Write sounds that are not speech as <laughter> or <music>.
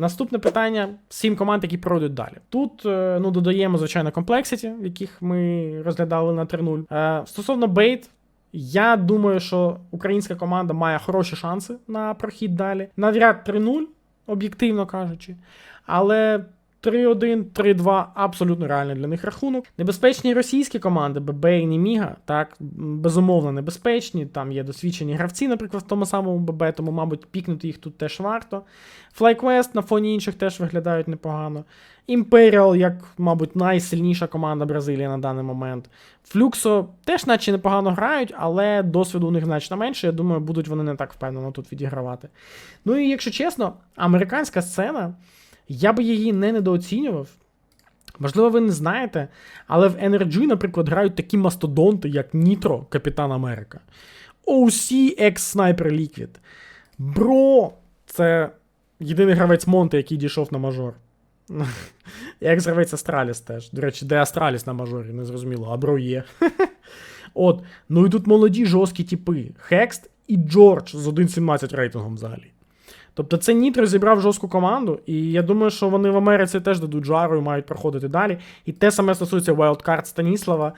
Наступне питання: сім команд, які пройдуть далі. Тут е, ну, додаємо, звичайно, комплексіті, яких ми розглядали на 3-0. Е, Стосовно бейт, я думаю, що українська команда має хороші шанси на прохід далі. Навряд 3-0, об'єктивно кажучи. Але 3-1, 3-2 абсолютно реальний для них рахунок. Небезпечні російські команди, ББ і Німіга, так, безумовно небезпечні. Там є досвідчені гравці, наприклад, в тому самому ББ, тому, мабуть, пікнути їх тут теж варто. FlyQuest на фоні інших теж виглядають непогано. Imperial, як, мабуть, найсильніша команда Бразилії на даний момент. Флюксо теж, наче непогано грають, але досвіду у них значно менше. Я думаю, будуть вони не так впевнено тут відігравати. Ну і якщо чесно, американська сцена, я би її не недооцінював. Можливо, ви не знаєте, але в NRG, наприклад, грають такі мастодонти, як Нітро, Капітан Америка, OC X Sniper Liquid. Бро, це єдиний гравець Монте, який дійшов на мажор. <laughs> Як гравець Астраліс теж. До речі, де Астраліс на мажорі, не зрозуміло, а бро є. <laughs> От. Ну і тут молоді жорсткі типи. Хекст і Джордж з 1.17 рейтингом взагалі. Тобто це Нітро зібрав жорстку команду, і я думаю, що вони в Америці теж дадуть жару і мають проходити далі. І те саме стосується Wildcard Станіслава.